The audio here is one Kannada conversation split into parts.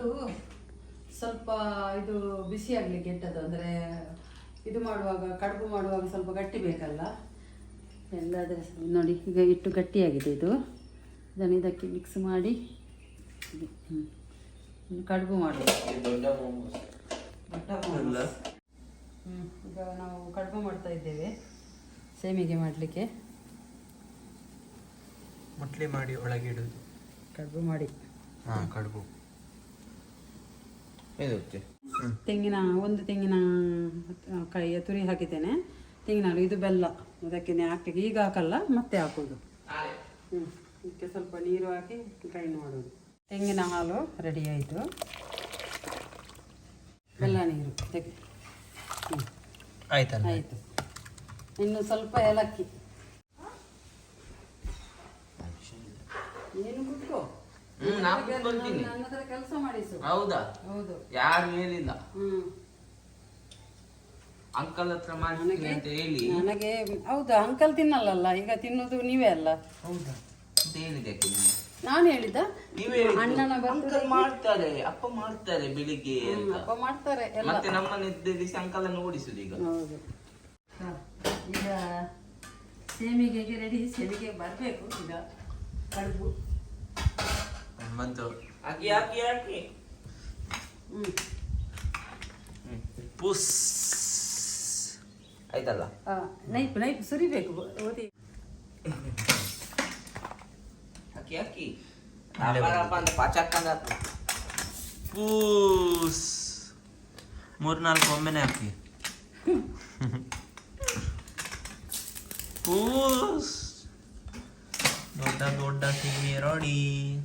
ಹಿಟ್ಟು ಸ್ವಲ್ಪ ಇದು ಬಿಸಿ ಆಗಲಿಕ್ಕೆ ಇಟ್ಟದ್ದು ಅಂದರೆ ಇದು ಮಾಡುವಾಗ ಕಡುಬು ಮಾಡುವಾಗ ಸ್ವಲ್ಪ ಗಟ್ಟಿ ಬೇಕಲ್ಲ? ಎಲ್ಲಾದರೆ ನೋಡಿ ಈಗ ಇಟ್ಟು ಗಟ್ಟಿಯಾಗಿದೆ ಇದು. ಇದನ್ನು ಇದಕ್ಕೆ ಮಿಕ್ಸ್ ಮಾಡಿ ಕಡುಬು ಮಾಡಬೇಕು ಹ್ಞೂ ಈಗ ನಾವು ಕಡುಬು ಮಾಡ್ತಾ ಇದ್ದೇವೆ. ಸೇಮಿಗೆ ಮಾಡಲಿಕ್ಕೆ. ಮುಟ್ಲಿ ಮಾಡಿ ಒಳಗಿಡುದು ಕಡುಬು ಮಾಡಿ. ಹಾಂ ಕಡುಬು. ತೆಂಗಿನ ಒಂದು ತೆಂಗಿನ ಕೈಯ ತುರಿ ಹಾಕಿದ್ದೇನೆ. ತೆಂಗಿನ ಹಾಲು ಇದು ಬೆಲ್ಲ. ಅದಕ್ಕೆ ಹಾಕಿ ಈಗ ಹಾಕಲ್ಲ ಮತ್ತೆ ಹಾಕೋದು ಹ್ಞೂ ಇದಕ್ಕೆ ಸ್ವಲ್ಪ ನೀರು ಹಾಕಿ ಗ್ರೈಂಡ್ ಮಾಡೋದು ತೆಂಗಿನ ಹಾಲು ರೆಡಿ ಆಯಿತು. ಬೆಲ್ಲ ನೀರು. ಹ್ಞೂ ಆಯಿತು ಇನ್ನು ಸ್ವಲ್ಪ ಏಲಕ್ಕಿ. ಏನು ಕುತ್ಕೋ ಹ್ಮ್, ನಾ ಕುತ್ಕೊಳ್ತೀನಿ. ನನ್ನ ಹತ್ರ ಕೆಲಸ ಮಾಡಿಸು. ಹೌದಾ? ಹೌದು. ಯಾರು ಹೇಳಿಲ್ಲ? ಹ್ಮ್. ಅಂಕಲ್ ಹತ್ರ ಮಾಡ್ತೀನಿ ಅಂತ ಹೇಳಿ. ನನಗೆ ಹೌದು ಅಂಕಲ್ ತಿನ್ನಲ್ಲಲ್ಲ ಈಗ ತಿನ್ನೋದು ನೀವೇ ಅಲ್ಲ. ಹೌದಾ? ಅಂತ ಹೇಳಿದೆ ನೀವು. ನಾನು ಹೇಳಿದ ನೀವೇ ಹೇಳಿದ್ದು. ಅಣ್ಣನ ಅಂಕಲ್ ಬರ್ತದೆ ಮಾಡ್ತಾರೆ ಅಪ್ಪ ಮಾಡ್ತಾರೆ ಬೆಳಿಗ್ಗೆ ಅಂತ. ಅಪ್ಪ ಮಾಡ್ತಾರೆ ಎಲ್ಲ. ಮತ್ತೆ ನಮ್ಮನ್ನ ಎದ್ದೇಳಿಸಿ ಅಂಕಲ್ ಅನ್ನು ಓಡಿಸುದು ಈಗ. ಹೌದು. ಹ, ಈಗ ಸೇಮಿಗೆ ರೆಡಿ ಸೇಮಿಗೆ ಬರಬೇಕು ಈಗ ಕಡುಬು. ಬಂತು. ಹಾಕಿ ಹಾಕಿ ಹಾಕಿ. ಪುಸ್. ಆಯ್ತಲ್ಲ? ಆ, ನೈಪ್ ನೈಪ್ ಸುರಿಬೇಕು ಓದಿ. ಹಾಕಿ ಹಾಕಿ. ಅಪ್ಪ ಅಂತ ಪಾಚಕ್ಕಂದ ಪೂಸ್. ಮೂರ್ನಾಲ್ಕು ಒಮ್ಮೆನೆ ಹಾಕಿ. ಪೂಸ್. ದೊಡ್ಡ ದೊಡ್ಡ ಸಿಮ್ಮಿ ರೋಡಿ.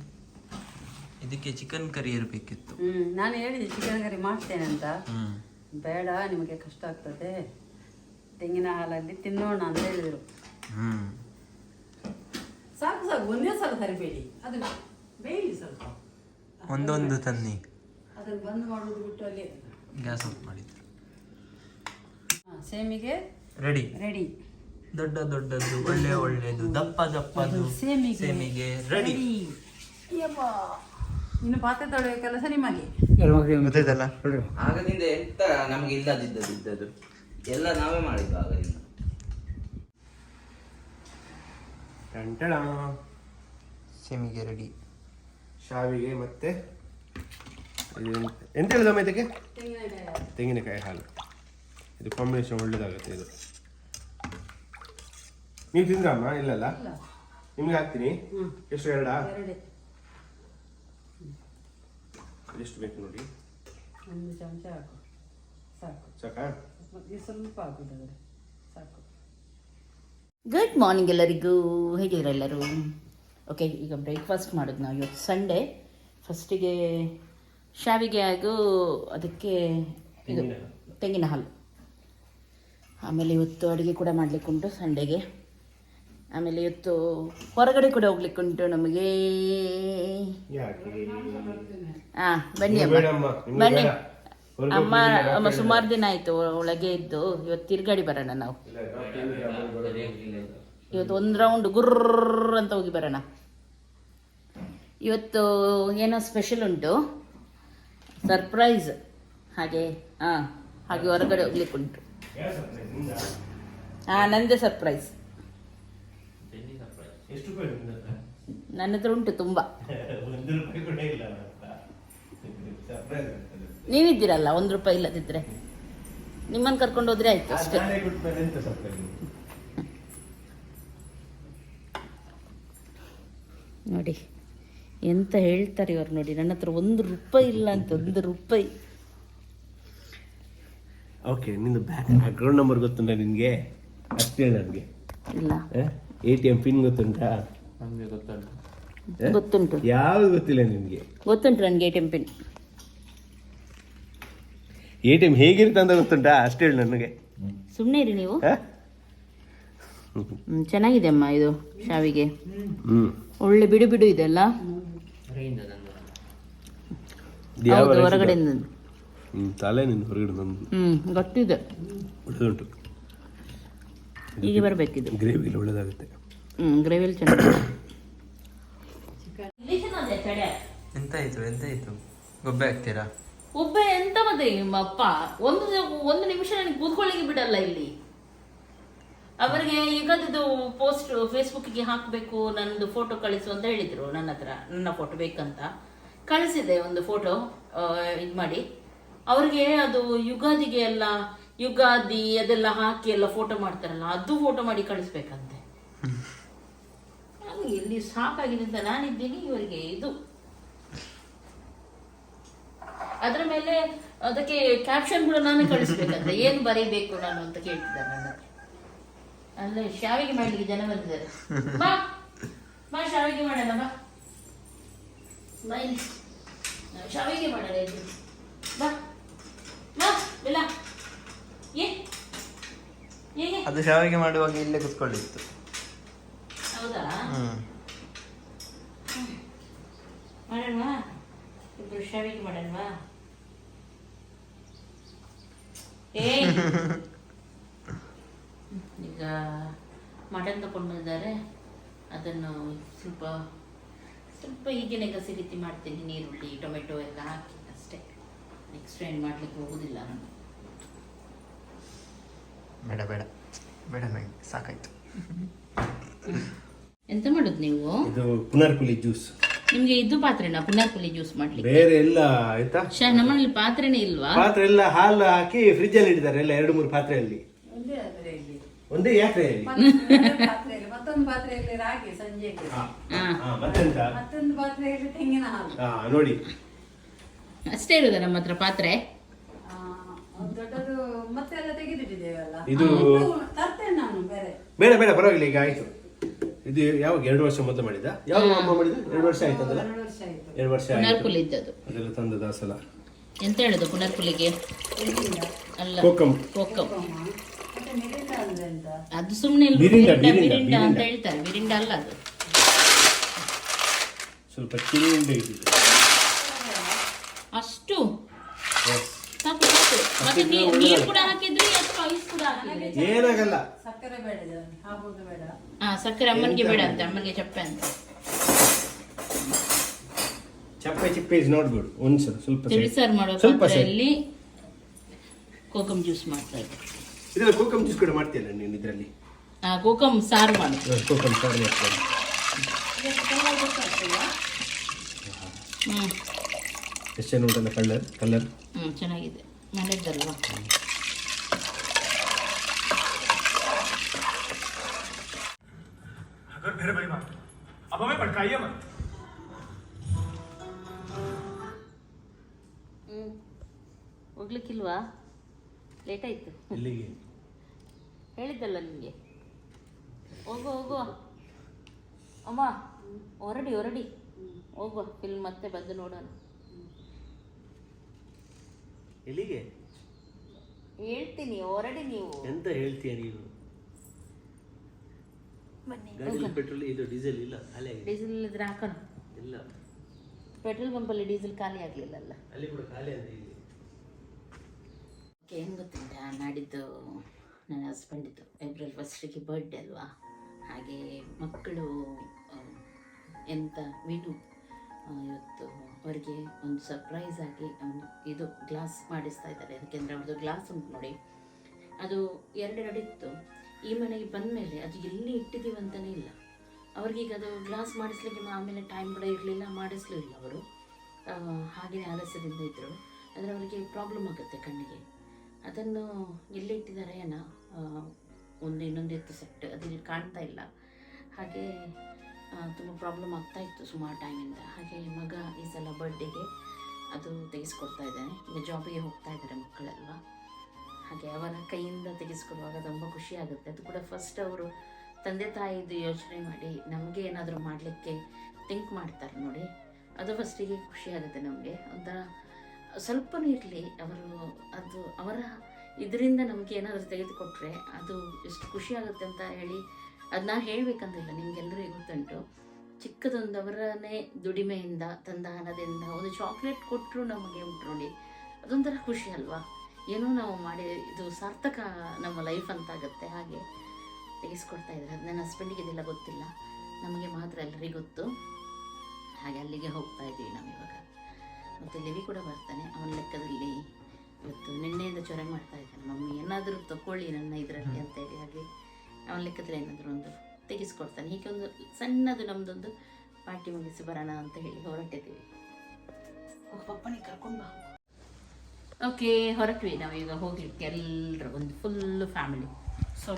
ಇದಕ್ಕೆ ಚಿಕನ್ ಕರಿ ಇರಬೇಕಿತ್ತು ಹ್ಮ್ ನಾನು ಹೇಳಿದೆ ಚಿಕನ್ ಕರಿ ಮಾಡ್ತೇನೆ ಅಂತ ಹ್ಮ್. ಬೇಡ ನಿಮಗೆ ಕಷ್ಟ ಆಗ್ತದೆ. ತೆಂಗಿನ ಹಾಲಲ್ಲಿ ತಿನ್ನೋಣ ಅಂತ ಹೇಳಿದರು. ಹ್ಮ್. ಸಾಕು ಸಾಕು ಒಂದೇ ಸಲ ತರಬೇಡಿ. ಅದು ಬೇಯಿಲಿ ಸ್ವಲ್ಪ. ಒಂದೊಂದು ತನ್ನಿ. ಅದನ್ನು ಬಂದ್ ಮಾಡೋದು ಬಿಟ್ಟು ಅಲ್ಲಿ ಗ್ಯಾಸ್ ಆಫ್ ಮಾಡಿದ್ರು. ಹಾ, ಸೇಮಿಗೆ ರೆಡಿ ರೆಡಿ ದೊಡ್ಡ ದೊಡ್ಡದು ಒಳ್ಳೆ ಒಳ್ಳೆದು ದಪ್ಪ ದಪ್ಪದು ಸೇಮಿಗೆ ಸೇಮಿಗೆ ರೆಡಿ ಯಪ್ಪ. ಇನ್ನು ಪಾತ್ರೆ ತೊಳೆಯೋ ಕೆಲಸ ನಿಮಗೆ ಗೊತ್ತಾಯ್ತಲ್ಲ? ಆಗದಿಂದ ಎಂತ ನಮಗೆ ಇಲ್ಲದಿದ್ದದ್ದು ಇದ್ದದ್ದು ಎಲ್ಲ ನಾವೇ ಮಾಡಿದ್ದು ಆಗದಿಂದ. ಟಂಟಣ ಸೆಮಿಗೆ ರೆಡಿ. ಶಾವಿಗೆ ಮತ್ತೆ ಎಂತ- ಹೇಳಿದಮ್ಮ ಇದಕ್ಕೆ? ತೆಂಗಿನಕಾಯಿ. ತೆಂಗಿನಕಾಯಿ ಹಾಲು. ಇದು ಕಾಂಬಿನೇಷನ್ ಒಳ್ಳೇದಾಗುತ್ತೆ ಇದು. ನೀವು ತಿಂದ್ರಮ್ಮ ಇಲ್ಲಲ್ಲ? ಇಲ್ಲ. ನಿಮ್ಗೆ ಹಾಕ್ತೀನಿ. ಎಷ್ಟು ಎರಡಾ? ಎರಡೇ. ಎಷ್ಟು ಬೇಕು ನೋಡಿ. ಒಂದು ಚಮಚ ಹಾಕು. ಸಾಕು. ಸಾಕಾ? ಇದು ಸ್ವಲ್ಪ ಹಾಕುದಾದ್ರೆ ಸಾಕು. ಗುಡ್ ಮಾರ್ನಿಂಗ್ ಎಲ್ಲರಿಗೂ. ಹೇಗಿದ್ರೆ ಎಲ್ಲರೂ? ಓಕೆ ಈಗ ಬ್ರೇಕ್ಫಾಸ್ಟ್ ಮಾಡೋದು ನಾವು ಇವತ್ತು ಸಂಡೇ ಫಸ್ಟಿಗೆ ಶಾವಿಗೆ ಹಾಗೂ ಅದಕ್ಕೆ ಇದು ತೆಂಗಿನ ಹಾಲು. ಆಮೇಲೆ ಇವತ್ತು ಅಡುಗೆ ಕೂಡ ಮಾಡಲಿಕ್ಕುಂಟು ಸಂಡೇಗೆ ಆಮೇಲೆ ಇವತ್ತು ಹೊರಗಡೆ ಕೂಡ ಹೋಗ್ಲಿಕ್ಕುಂಟು ನಮಗೆ. ಯಾಕೆ? ಹಾಂ ಬನ್ನಿ ಅಮ್ಮ. ಬನ್ನಿ. ಅಮ್ಮ ಅಮ್ಮ ಸುಮಾರು ದಿನ ಆಯ್ತು ಒಳಗೆ ಇದ್ದು. ಇವತ್ತು ತಿರ್ಗಾಡಿ ಬರೋಣ ನಾವು. ಇವತ್ತು ಒಂದು ರೌಂಡ್ ಗುರ್ರ ಅಂತ ಹೋಗಿ ಬರೋಣ. ಇವತ್ತು ಏನೋ ಸ್ಪೆಷಲ್ ಉಂಟು. ಸರ್ಪ್ರೈಸ್. ಹಾಗೆ ಹಾಂ ಹಾಗೆ ಹೊರಗಡೆ ಹೋಗ್ಲಿಕ್ಕೆ ಉಂಟು. ಹಾಂ ನಂದೇ ಸರ್ಪ್ರೈಸ್. ಎಷ್ಟು ರೂಪಾಯಿ ನಿಮ್ದು ಹತ್ರ? ನನ್ನ ಹತ್ರ ಉಂಟು ತುಂಬ. ಒಂದು ರೂಪಾಯಿ ಕೂಡ ಇಲ್ಲ ನನ್ನ ಹತ್ರ. Surprise ಆಗ್ತದೆ. ನೀವಿದ್ದೀರಲ್ಲ ಒಂದು ರೂಪಾಯಿ ಇಲ್ಲದಿದ್ರೆ? ನಿಮ್ಮನ್ನು ಕರ್ಕೊಂಡು ಹೋದ್ರೆ ಆಯ್ತು ಆ ಅಷ್ಟೇ. ನಾಳೆ ಕೊಟ್ಮೇಲೆ ಎಂತ surprise? ನೋಡಿ ಎಂತ ಹೇಳ್ತಾರೆ ಇವರು ನೋಡಿ. ನನ್ನ ಹತ್ರ ಒಂದು ರೂಪಾಯಿ ಇಲ್ಲ ಅಂತ ಒಂದು ರೂಪಾಯಿ. ಓಕೆ ನಿಂದು ಬ್ಯಾಂಕ್ ಅಕೌಂಟ್ ನಂಬರ್ ಗೊತ್ತುಂಟ ನಿಮಗೆ ಹೇಳ್ತಿಲ್ಲ ಹೇಳಿ ನನಗೆ. ಇಲ್ಲ. ಎ ಟಿ ಎಂ ಪಿನ್ ಗೊತ್ತುಂಟಾ? ಗೊತ್ತುಂಟು. ಹ? ಗೊತ್ತುಂಟು. ಯಾವ್ದು ಗೊತ್ತಿಲ್ಲ ನಿಮಗೆ? ಗೊತ್ತುಂಟು ನನಗೆ A T M pin A T M ಹೇಗಿರುತ್ತೆ ಅಂತ ಗೊತ್ತುಂಟಾ? ಅಷ್ಟು ಹೇಳಿ ನನಗೆ. ಸುಮ್ಮನೆ ಇರಿ ನೀವು. ಹ? ಹ್ಮ್, ಚೆನ್ನಾಗಿದೆ ಅಮ್ಮ ಇದು ಶಾವಿಗೆ. ಹ್ಮ್. ಒಳ್ಳೆ ಬಿಡು ಬಿಡು ಇದೆ ಅಲ್ಲ? ಇದು ಯಾವ ಹೌದು rice ಹೊರಗಡೆಯಿಂದ ಹ್ಮ್ ತಲೆ ನಿನ್ನ ಹೊರಗಡೆ ನಂದು. ಹ್ಮ್ ಗೊತ್ತಿದೆ. ಒಳ್ಳೆದುಂಟು. ಹೀಗೆ ಬರಬೇಕಿದು. ಗ್ರೇವಿಲಿ ಒಳ್ಳೆದಾಗುತ್ತೆ. ಹ್ಮ್ ಗ್ರೇವಿಯಲ್ಲಿ ಚೆನ್ನಾಗಿದೆ. ಎಂತಾಯ್ತು ಎಂತಾಯ್ತು ಗೊಬ್ಬೆ ಹಾಕ್ತೀರಾ? ಒಬ್ಬ ಎಂತ ಮತ್ತೆ ಅಪ್ಪ ಒಂದು ಒಂದು ನಿಮಿಷ ನನಗೆ ಕೂತ್ಕೊಳ್ಳಿಕ್ಕೆ ಬಿಡಲ್ಲ ಇಲ್ಲಿ. ಅವರಿಗೆ ಈಗದ್ದು ಪೋಸ್ಟ್ ಫೇಸ್ಬುಕ್ಗೆ ಹಾಕಬೇಕು ನನ್ನದು ಫೋಟೋ ಕಳಿಸು ಅಂತ ಹೇಳಿದ್ರು ನನ್ನ ಹತ್ರ ನನ್ನ ಫೋಟೋ ಬೇಕಂತ. ಕಳಿಸಿದೆ ಒಂದು ಫೋಟೋ ಇದು ಮಾಡಿ ಅವ್ರಿಗೆ ಅದು ಯುಗಾದಿಗೆ ಎಲ್ಲ ಯುಗಾದಿ ಅದೆಲ್ಲ ಹಾಕಿ ಎಲ್ಲ ಫೋಟೋ ಮಾಡ್ತಾರಲ್ಲ, ಅದು ಫೋಟೋ ಮಾಡಿ ಕಳಿಸ್ಬೇಕಂತೆ. ನನಗೆ ಇಲ್ಲಿ ಸಾಕಾಗಿದೆ ಅಂತ ನಾನಿದ್ದೀನಿ, ಇವರಿಗೆ ಇದು. ಅದ್ರ ಮೇಲೆ ಅದಕ್ಕೆ ಕ್ಯಾಪ್ಷನ್ ಕೂಡ ನಾನು ಕಳಿಸ್ಬೇಕಂತ. ಏನು ಬರೀಬೇಕು ನಾನು ಅಂತ ಕೇಳ್ತಿದ್ದಾರೆ. ಅಲ್ಲೇ ಶಾವಿಗೆ ಮಾಡ್ಲಿಕ್ಕೆ ಜನ ಬಂದಿದ್ದಾರೆ. ಬಾ ಬಾ ಶಾವಿಗೆ ಮಾಡಲ್ಲ, ಬಾ. ಶಾವಿಗೆ ಮಾಡೋಣ ಇಲ್ಲಿ ಬಾ ಬಾ ಇಲ್ಲ ಏ ಹೇಗೆ ಅದು ಶಾವಿಗೆ ಮಾಡುವಾಗ ಇಲ್ಲೇ ಕುತ್ಕೊಳ್ಳಿತ್ತು. ಹೌದಾ? ಹ್ಮ್. ಮಾಡೋಣವಾ? ಇಬ್ರು ಶಾವಿಗೆ ಮಾಡೋಣವಾ? ಈಗ ಮಟನ್ ತಗೊಂಡು ಬಂದಿದ್ದಾರೆ. ಅದನ್ನು ಸ್ವಲ್ಪ ಸ್ವಲ್ಪ ಹೀಗೇನೆ ಗಸಿ ರೀತಿ ಮಾಡ್ತೀನಿ ನೀರುಳ್ಳಿ ಟೊಮೆಟೊ ಎಲ್ಲ ಹಾಕಿ ಅಷ್ಟೇ. ನೆಕ್ಸ್ಟ್ ಏನು ಮಾಡ್ಲಿಕ್ಕೆ ಹೋಗುದಿಲ್ಲ ನಾನು. ಬೇಡ ಬೇಡ. ಬೇಡ ನಂಗೆ ಸಾಕಾಯ್ತು. ಎಂತ ಮಾಡುದು ನೀವು? ಇದು ಪುನರ್ಕುಲಿ ಜ್ಯೂಸ್. ನಿಮ್ಗೆ ಇದು ಪಾತ್ರೆನಾ? ಪುನರ್ಕುಲಿ ಜ್ಯೂಸ್ ಮಾಡ್ಲಿಕ್ಕೆ? ಬೇರೆ ಎಲ್ಲ ಆಯ್ತಾ? ಶಾ ನಮ್ಮನೇಲಿ ಪಾತ್ರೆನೇ ಇಲ್ವಾ? ಪಾತ್ರೆ ಎಲ್ಲ ಹಾಲು ಹಾಕಿ ಫ್ರಿಜ್ ಅಲ್ಲಿ ಇಟ್ಟಿದ್ದಾರೆ ಎಲ್ಲ ಎರಡು ಮೂರು ಪಾತ್ರೆಯಲ್ಲಿ. ಒಂದೇ ಪಾತ್ರೆ ಇಲ್ಲಿ. ಒಂದೇ ಯಾಕ್ರೆ ಅಲ್ಲಿ ಮತ್ತೊಂದು ಪಾತ್ರೆಯಲ್ಲಿ ಮತ್ತೊಂದು ಪಾತ್ರೆಯಲ್ಲಿ ರಾಗಿ ಸಂಜೆಗೆ. ಹಾ. ಹಾ. ಮತ್ತೆಂತ? ಮತ್ತೊಂದು ಪಾತ್ರೆಯಲ್ಲಿ ತೆಂಗಿನ ಹಾಲು. ಹಾ ನೋಡಿ. ಅಷ್ಟೇ ಇರೋದ ನಮ್ಮ ಹತ್ರ ಪಾತ್ರೆ? ಆ, ಒಂದು ದೊಡ್ಡದು ಮತ್ತೆ ಎಲ್ಲ ತೆಗೆದಿಟ್ಟಿದ್ದೇವಲ್ಲ. ಇದು- ಬೇಡ ಬೇಡ ಪರವಾಗಿಲ್ಲ ಈಗ ಆಯ್ತು. ಇದು ಯಾವಾಗ? ಎರಡು ವರ್ಷ ಮೊದಲು ಮಾಡಿದ ಯಾವಾಗ ಅಮ್ಮ ಮಾಡಿದ ಎರಡು ವರ್ಷ ಆಯ್ತದಲ್ಲ ಎರಡು ವರ್ಷ ಆಯ್ತು. ಎರಡು ವರ್ಷ ಆಯ್ತು. ಇದ್ದದ್ದು. ಅದೆಲ್ಲ ತಂದದ ಸಲ ಎಂತ ಹೇಳುದು ಪುನರ್ಪುಲಿಗೆ ಅಲ್ಲ. ಕೋಕಂ. ಅದು ಸುಮ್ಮನೆ ಬಿರಿಂಡ, ಬಿರಿಂಡ, ಬಿರಿಂಡ ಅಂತ ಬಿರಿಂಡ. ಹೇಳ್ತಾರೆ. ಬಿರಿಂಡ ಅಲ್ಲ ಅದು. ಸ್ವಲ್ಪ ಚಿರುಂಡೆ ಅಷ್ಟು. ಸಾಕು ಮತ್ತೆ ನೀರು ಕೂಡ ಹಾಕಿದ್ರಿ ಅಥವಾ ಐಸ್ ಕೂಡ ಹಾಕಿದ್ರಿ ಏನಾಗಲ್ಲ. ಸಕ್ಕರೆ ಬೇಡ ಬೇಡ. ಹಾ ಸಕ್ಕರೆ ಅಮ್ಮನಿಗೆ ಬೇಡ ಅಂತ ಅಮ್ಮನಿಗೆ ಚಪ್ಪೆ ಅಂತ. ಚಪ್ಪೆ ಚಿಪ್ಪೆ ಇಸ್ ನಾಟ್ ಗುಡ್ ಒಂದ್ಸಲ ಸ್ವಲ್ಪ side. ತಿಳಿಸಾರು ಮಾಡೋ ಸ್ವಲ್ಪ ಇಲ್ಲಿ ಪಾತ್ರೆಯಲ್ಲಿ ಕೋಕಂ ಜ್ಯೂಸ್ ಮಾಡ್ತಾ ಇದ್ದೆ. ಇದೆಲ್ಲ ಕೋಕಂ ಜ್ಯೂಸ್ ಕೂಡ ಮಾಡ್ತೀಯಲ್ಲ ನೀನು ಇದರಲ್ಲಿ? ಆ ಕೋಕಮ್ ಸಾರು ಮಾಡಿ. ಕೋಕಂ ಸಾರು ಮಾಡ್ತಾರೆ ಹ್ಞೂ ಎಷ್ಟು ಜನ ಉಂಟಲ್ಲ ಕಲರ್ ಕಲರ್ ಹ್ಞೂ ಚೆನ್ನಾಗಿದೆ. ಮನೆಯದ್ದಲ್ವಾ अगर फिर भाई बात अब हमें भड़काइए मत ಹ್ಮ್ ಹೋಗ್ಲಿಕ್ಕಿಲ್ವಾ ಲೇಟ್ ಆಯ್ತು ಇಲ್ಲಿಗೆ ಹೇಳಿದ್ದಲ್ಲ ನಿಮಗೆ ಹೋಗು ಹೋಗುವ ಅಮ್ಮ ಹೊರಡಿ ಹೊರಡಿ ಹೋಗುವ ಫಿಲ್ಮ್ ಮತ್ತೆ ಬಂದು ನೋಡೋಣ ಎಲ್ಲಿಗೆ? ಹೇಳ್ತೀನಿ ಹೊರಡಿ ನೀವು. ಎಂತ ಹೇಳ್ತೀಯ ನೀನು? ಬನ್ನಿ. ಗಾಡಿಯಲ್ಲಿ ಪೆಟ್ರೋಲ್ ಇದು ಡೀಸೆಲ್ ಇಲ್ಲ ಖಾಲಿ ಆಗಿದೆ. ಡೀಸೆಲ್ ಇದ್ರೆ ಹಾಕೋಣ. ಇಲ್ಲ. ಪೆಟ್ರೋಲ್ ಪಂಪಲ್ಲಿ ಡೀಸೆಲ್ ಖಾಲಿ ಆಗಲಿಲ್ಲಲ್ಲ. ಅಲ್ಲಿ ಕೂಡ ಖಾಲಿ ಆಗಿದೆ ಇಲ್ಲಿ. ಏನು ಗೊತ್ತಿಲ್ಲ ನಾಡಿದ್ದು ನನ್ನ ಹಸ್ಬೆಂಡಿದ್ದು ಏಪ್ರಿಲ್ ಫಸ್ಟಿಗೆ ಬರ್ಡೇ ಅಲ್ವಾ? ಹಾಗೆ ಮಕ್ಕಳು ಎಂತ ವಿನು ಇವತ್ತು ಅವರಿಗೆ ಒಂದು ಸರ್ಪ್ರೈಸ್ ಆಗಿ ಒಂದು ಇದು ಗ್ಲಾಸ್ ಮಾಡಿಸ್ತಾ ಇದ್ದಾರೆ ಯಾಕೆಂದರೆ ಅವ್ರದ್ದು ಗ್ಲಾಸ್ ಉಂಟು ನೋಡಿ. ಅದು ಎರಡೆರಡು ಇತ್ತು. ಈ ಮನೆಗೆ ಬಂದ ಮೇಲೆ ಅದು ಎಲ್ಲಿ ಇಟ್ಟಿದ್ದೀವಿ ಅಂತಲೇ ಇಲ್ಲ. ಅವ್ರಿಗೀಗ ಅದು ಗ್ಲಾಸ್ ಮಾಡಿಸ್ಲಿಕ್ಕೆ ಆಮೇಲೆ ಟೈಮ್ ಕೂಡ ಇರಲಿಲ್ಲ ಮಾಡಿಸ್ಲಿಲ್ಲ ಅವರು. ಹಾಗೆಯೇ ಆಲಸ್ಯದಿಂದ ಇದ್ದರು ಅಂದರೆ ಅವರಿಗೆ ಪ್ರಾಬ್ಲಮ್ ಆಗುತ್ತೆ ಕಣ್ಣಿಗೆ. ಅದನ್ನು ಎಲ್ಲಿ ಇಟ್ಟಿದ್ದಾರೆ ಏನೋ ಒಂದು ಇನ್ನೊಂದಿತ್ತು ಸೆಟ್ ಅದಿಲ್ಲಿ ಕಾಣ್ತಾ ಇಲ್ಲ. ಹಾಗೆ ತುಂಬ ಪ್ರಾಬ್ಲಮ್ ಆಗ್ತಾ ಇತ್ತು ಸುಮಾರು ಟೈಮಿಂದ ಹಾಗೆ ಮಗ ಈ ಸಲ ಬರ್ಡೇಗೆ ಅದು ತೆಗೆಸ್ಕೊಡ್ತಾ ಇದ್ದಾನೆ. ಈಗ ಜಾಬಿಗೆ ಹೋಗ್ತಾ ಇದ್ದಾರೆ ಮಕ್ಕಳೆಲ್ವಾ ಹಾಗೆ ಅವರ ಕೈಯಿಂದ ತೆಗೆಸ್ಕೊಡುವಾಗ ತುಂಬ ಖುಷಿ ಆಗುತ್ತೆ. ಅದು ಕೂಡ ಫಸ್ಟ್ ಅವರು ತಂದೆ ತಾಯಿದು ಯೋಚನೆ ಮಾಡಿ ನಮಗೆ ಏನಾದರೂ ಮಾಡಲಿಕ್ಕೆ ಥಿಂಕ್ ಮಾಡ್ತಾರೆ ನೋಡಿ. ಅದು ಫಸ್ಟಿಗೆ ಖುಷಿ ಆಗುತ್ತೆ ನಮಗೆ. ಒಂಥರ ಸ್ವಲ್ಪನೂ ಇರಲಿ, ಅವರು ಅದು ಅವರ ಇದರಿಂದ ನಮಗೆ ಏನಾದರೂ ತೆಗೆದುಕೊಟ್ರೆ ಅದು ಎಷ್ಟು ಖುಷಿ ಆಗುತ್ತೆ ಅಂತ ಹೇಳಿ ಅದನ್ನ ಹೇಳಬೇಕಂತಿಲ್ಲ ನಿಮಗೆಲ್ಲರಿಗೂ ಗೊತ್ತುಂಟು. ಚಿಕ್ಕದೊಂದವರನೇ ದುಡಿಮೆಯಿಂದ ತಂದ ಹಣದಿಂದ ಒಂದು ಚಾಕ್ಲೇಟ್ ಕೊಟ್ಟರು ನಮಗೆ ಉಂಟು ನೋಡಿ. ಅದೊಂಥರ ಖುಷಿ ಅಲ್ವಾ? ಏನೋ ನಾವು ಮಾಡಿ ಇದು ಸಾರ್ಥಕ ನಮ್ಮ ಲೈಫ್ ಅಂತ ಆಗುತ್ತೆ ಹಾಗೆ ತೆಗೆಸ್ಕೊಡ್ತಾ ಇದ್ದಾರೆ. ಅದು ನನ್ನ ಹಸ್ಬೆಂಡಿಗೆ ಇದೆಲ್ಲ ಗೊತ್ತಿಲ್ಲ. ನಮಗೆ ಮಾತ್ರ ಎಲ್ಲರಿಗೂ ಗೊತ್ತು. ಹಾಗೆ ಅಲ್ಲಿಗೆ ಹೋಗ್ತಾ ಇದ್ದೀವಿ ನಾವು ಇವಾಗ. ಮತ್ತು ಲಿವಿ ಕೂಡ ಬರ್ತಾನೆ ಅವನ ಲೆಕ್ಕದಲ್ಲಿ ಇವತ್ತು ನಿನ್ನೆಯಿಂದ ಚೊರೆ ಮಾಡ್ತಾ ಇದ್ದಾನೆ. ಮಮ್ಮಿ ಏನಾದರೂ ತಗೊಳ್ಳಿ ನನ್ನ ಇದರಲ್ಲಿ ಅಂತ ಹೇಳಿ ಹಾಗೆ ಅವನ ಲೆಕ್ಕದಲ್ಲಿ ಏನಾದರೂ ಒಂದು ತೆಗೆಸ್ಕೊಡ್ತಾನೆ. ಹೀಗೆ ಒಂದು ಸಣ್ಣದು ನಮ್ಮದೊಂದು ಪಾರ್ಟಿ ಮುಗಿಸಿ ಬರೋಣ ಅಂತ ಹೇಳಿ ಹೊರಟಿದ್ದೀವಿ. ಪಪ್ಪನಿಗೆ ಕರ್ಕೊಂಡು ಬಾ. ಓಕೆ ಹೊರಟ್ವಿ ನಾವೀಗ ಹೋಗ್ಲಿಕ್ಕೆ ಎಲ್ಲರೂ ಒಂದು ಫುಲ್ ಫ್ಯಾಮಿಲಿ ಸೊ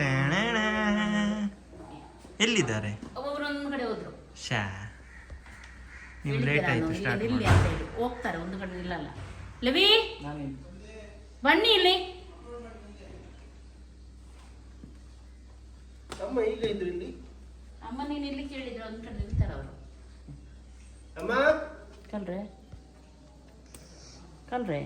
ಎಲ್ಲಿದ್ದಾರೆ? ಒಬ್ಬೊಬ್ರು ಒಂದು ಕಡೆ ಹೋದ್ರು. ಶಾ ನೀವು ಲೇಟ್ ಆಯ್ತು ಸ್ಟಾರ್ಟ್ ಇಲ್ಲಿ ಅಂತ ಹೇಳಿ. ಹೋಗ್ತಾರೆ ಒಂದು ಕಡೆ ಇಲ್ಲಲ್ಲ. ಲವಿ! ಬನ್ನಿ ಇಲ್ಲಿ. ಅಮ್ಮ ಈಗ ಇದ್ರು ಇಲ್ಲಿ? ಅಮ್ಮ ನೀನು ಇಲ್ಲಿ ಕೇಳಿದ್ರು ಒಂದು ಕಡೆ ನಿಲ್ತಾರೆ ಅವರು. ಅಮ್ಮ? ಕಲ್ರೆ. ಕಲ್ರೆ.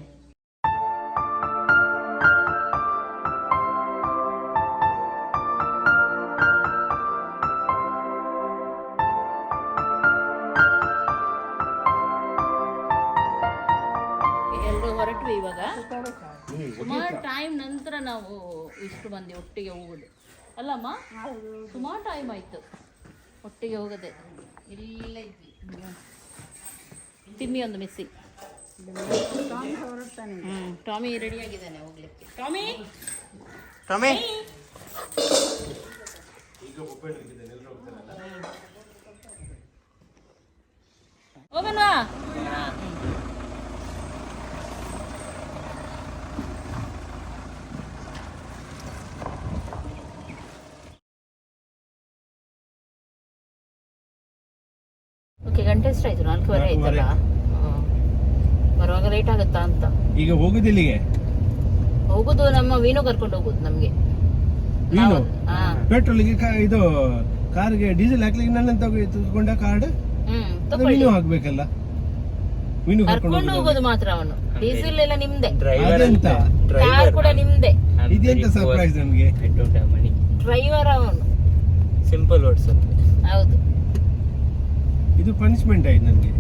ಎಲ್ಲರೂ ಹೊರಟ್ವಿ ಇವಾಗ? ಸುಮಾರು ಟೈಮ್ ನಂತರ ನಾವು ಇಷ್ಟು ಮಂದಿ ಒಟ್ಟಿಗೆ ಹೋಗುದು. ಅಲ್ಲಮ್ಮ? ಸುಮಾರು ಟೈಮ್ ಆಯ್ತು. ಒಟ್ಟಿಗೆ ಹೋಗದೆ. ಇಲ್ಲ ಇದ್ವಿ. ತಿಮ್ಮಿ ಒಂದು ಮಿಸ್ಸಿಂಗ್ ಹ್ಮ್ ಟಾಮಿ ರೆಡಿ ಆಗಿದ್ದಾನೆ ಹೋಗ್ಲಿಕ್ಕೆ. ಟಾಮಿ? ಟಾಮಿ? ಟೊಮೆ ಹೋಗೋಣ ಓಕೆ ಗಂಟೆ ಎಷ್ಟಾಯ್ತು ನಾಲ್ಕೂವರೆ ಆಯ್ತಲ್ಲ. ಬರುವಾಗ ಲೇಟ್ ಆಗುತ್ತಾ ಅಂತ. ಈಗ ಹೋಗುದು ಇಲ್ಲಿಗೆ ಹೋಗುದು ನಮ್ಮ ವೀನು ಕರ್ಕೊಂಡು ಹೋಗುದು ನಮ್ಗೆ. ವೀನು ಪೆಟ್ರೋಲ್ಗೆ ಇದು ಕಾರ್ಗೆ ಡೀಸೆಲ್ ಹಾಕ್ಲಿಕ್ಕೆ ನನ್ನ ತೆಗೆದುಕೊಂಡ ಕಾರ್ಡ್ ನೀನು ಹಾಕ್ಬೇಕಲ್ಲ? ನೀನು ಕರ್ಕೊಂಡು ಹೋಗುದು ಮಾತ್ರ ಅವನು. ಡೀಸೆಲ್ ಎಲ್ಲ ಡ್ರೈವರ್ ಅಂತ. ಕಾರ್ ಕೂಡ ನಿಮ್ದೆ. ಇದೆಂತ ಸರ್ಪ್ರೈಸ್ ನನಗೆ ಡ್ರೈವರ್ ಅವನು. ಸಿಂಪಲ್ ವರ್ಡ್ಸ್ ಹೌದು. ಇದು ಪನಿಷ್ಮೆಂಟ್ ಆಯ್ತು ನನಗೆ.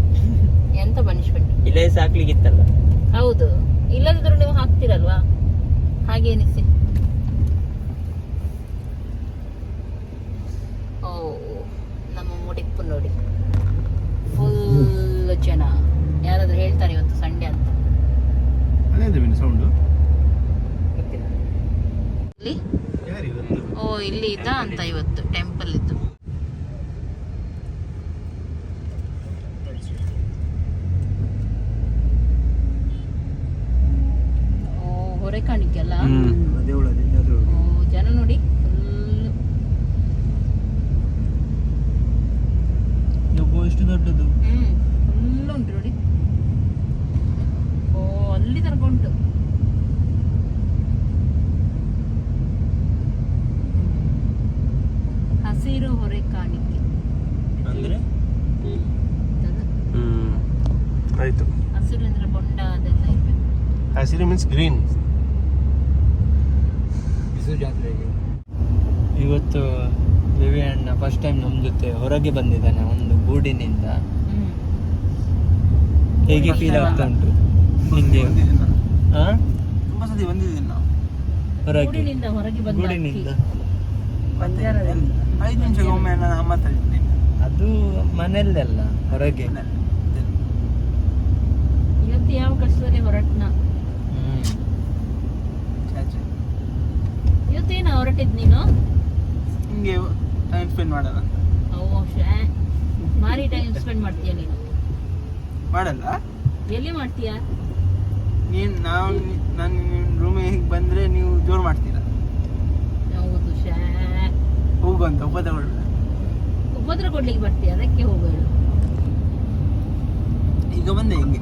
ಎಂತ ಪನಿಷ್ಮೆಂಟ್ ಇಲ್ಲೇ ಸಾಕ್ಲಿಕ್ಕಿತ್ತಲ್ಲ? ಹೌದು. ಇಲ್ಲದಿದ್ರು ನೀವು ಹಾಕ್ತಿರಲ್ವಾ? ಹಾಗೆ ಎನಿಸಿ ಓ ನಮ್ಮ ಮುಡಿಪ್ಪು ನೋಡಿ. ಫುಲ್ ಜನ. ಯಾರಾದ್ರೂ ಹೇಳ್ತಾರೆ ಇವತ್ತು ಸಂಡೆ ಅಂತ. ಅದೇನು ಸೌಂಡು ಇಲ್ಲಿ ಯಾರು ಇವತ್ತು ಓ ಇಲ್ಲಿ ಇದ್ದ ಅಂತ ಇವತ್ತು ಟೆಂಪಲ್ ಇದ್ದು ಓ ಹೊರೆ ಕಾಣಿಕೆ ಅಲ್ಲ ಓ ಜನ ನೋಡಿ ಫುಲ್ ಎಷ್ಟು ದೊಡ್ಡದು ಹ್ಮ್ ಫುಲ್ ಉಂಟು ನೋಡಿ ಓ ಅಲ್ಲಿ ತನಕ ಉಂಟು ಹಸಿರು ಹೊರೆ ಕಾಣಿಕೆ. ಅಂದ್ರೆ? ಹ್ಮ್. ಆಯ್ತು. ಹಸಿರು ಅಂದ್ರೆ ಬೊಂಡ ಅದೆಲ್ಲ ಇರ್ಬೇಕು. ಹಸಿರು ಮೀನ್ಸ್ ಗ್ರೀನ್ ಇವತ್ತು ದೇವಿ ಅಣ್ಣ ಫಸ್ಟ್ ಟೈಮ್ ನಮ್ಮ ಜೊತೆ ಹೊರಗೆ ಬಂದಿದ್ದಾನೆ ಒಂದು ಗೂಡಿನಿಂದ. ಹ್ಮ್. ಹೇಗೆ ಫೀಲ್ ಆಗ್ತಾ ಉಂಟು? ನಿಮಗೆ ಹಾ ತುಂಬಾ ಸತಿ ಬಂದಿದ್ದೀನಿ? ನಾವು ಹೊರಗೆ. ಗೂಡಿನಿಂದ ಹೊರಗೆ ಬಂದ ಗೂಡಿನಿಂದ. ಐದು ನಿಮಿಷಕ್ಕೆ ಒಮ್ಮೆ ನಾನು ಅಮ್ಮ ತಳ್ತೀನಿ ಅದು ಮನೆಯಲ್ಲೆಲ್ಲ ಹೊರಗೆ. ಇವತ್ತು ಯಾವ ಕಷ್ಟದಲ್ಲಿ ಹೊರಟ್ನ? ಹ್ಮ್. ಏನು ಹೊರಟಿದ್ ನೀನು? ಹಿಂಗೆ ಟೈಮ್ ಸ್ಪೆಂಡ್ ಮಾಡಲ್ಲ. ಅಂತ ಓ ಶ್ಯಾ. ಮಾರಿ ಟೈಮ್ ಸ್ಪೆಂಡ್ ಮಾಡ್ತೀಯ ನೀನು. ಮಾಡಲ್ಲ? ಎಲ್ಲಿ ಮಾಡ್ತೀಯಾ? ನೀನ್ ನಾವು ನಾನು ರೂಮಿಗೆ ಹೀಗೆ ಬಂದ್ರೆ ನೀವು ಜೋರು ಮಾಡ್ತೀರಾ. ಹೌದು ಶ್ಯಾ. ಹೋಗು ಅಂತ ಉಪದ್ರ ಉಪದ್ರ ಕೊಡ್ಲಿಕ್ಕೆ ಬರ್ತೀಯ? ಅದಕ್ಕೆ ಹೋಗು ಈಗ ಬಂದೆ ಹಿಂಗೆ.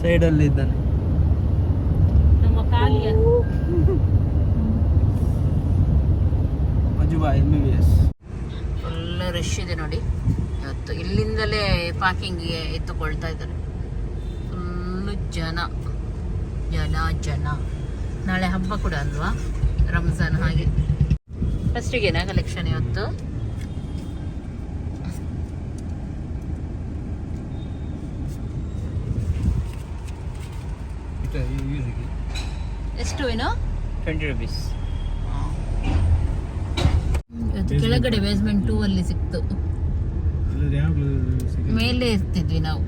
ಸೈಡ್ ಅಲ್ಲಿ ಇದ್ದಾನೆ? ನಮ್ಮ ಕಾಲಿಯ? ಮಜುಬಾ M B B S full rush ಇದೆ ನೋಡಿ. ಇವತ್ತು ಇಲ್ಲಿಂದಲೇ ಪಾರ್ಕಿಂಗ್ಗೆ ಎತ್ತುಕೊಳ್ತಾ ಇದ್ದಾರೆ. ಫುಲ್ಲು ಜನ. ಜನ ಜನ. ನಾಳೆ ಹಬ್ಬ ಕೂಡ ಅಲ್ವಾ? ರಂಜಾನ್ ಹಾಗೆ. ಫಸ್ಟಿಗೆನಾ ಕಲೆಕ್ಷನ್ ಇವತ್ತು? ಎಷ್ಟು ಏನು? ಟ್ವೆಂಟಿ ರುಪೀಸ್ ಇವತ್ತು ಕೆಳಗಡೆ ಬೇಸ್ಮೆಂಟ್ ಟೂ ಅಲ್ಲಿ ಸಿಕ್ತು. ಮೇಲೆ ಇರ್ತಿದ್ವಿ ನಾವು.